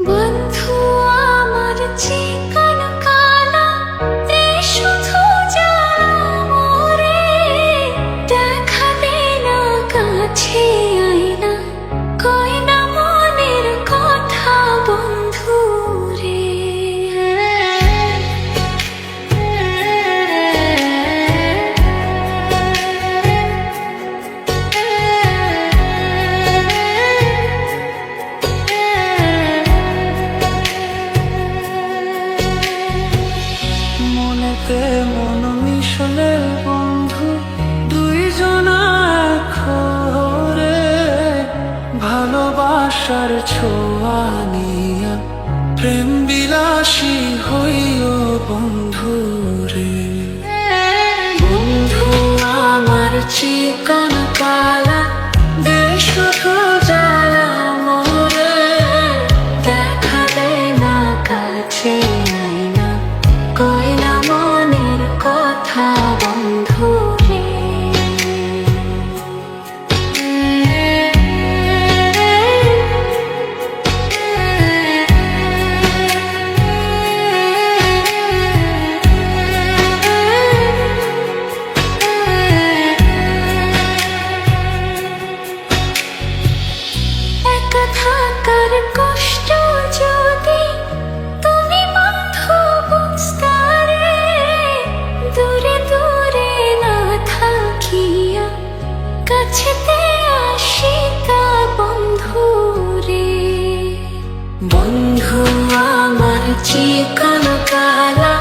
বন্ধু মনেতে মন মিশলে বন্ধু, দুইজন খরে ভালোবাসার ছোঁয়া নিয়া প্রেম বিলাসী হইও বন্ধু রে বন্ধু, আমার চিকন বন্ধু আমার চিকন কালা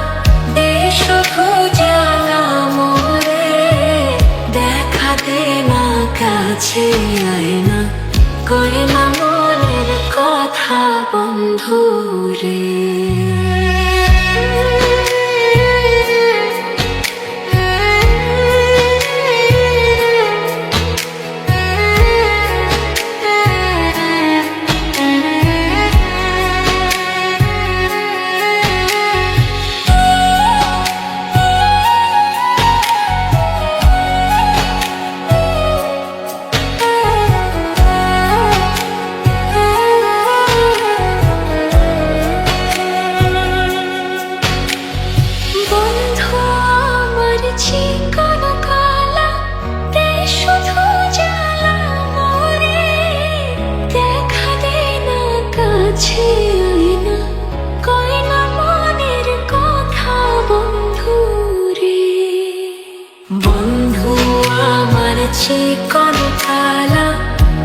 দেশ খোঁজালা মোরে। দেখা দে না কাছে আয় না কয় না মনের কথা বন্ধু রে কই না। মনের কথা রে বন্ধু আমার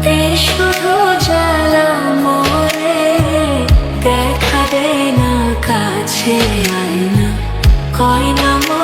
তে শুধু মোরে। দেখা দে না কাছে আয়না। কয় না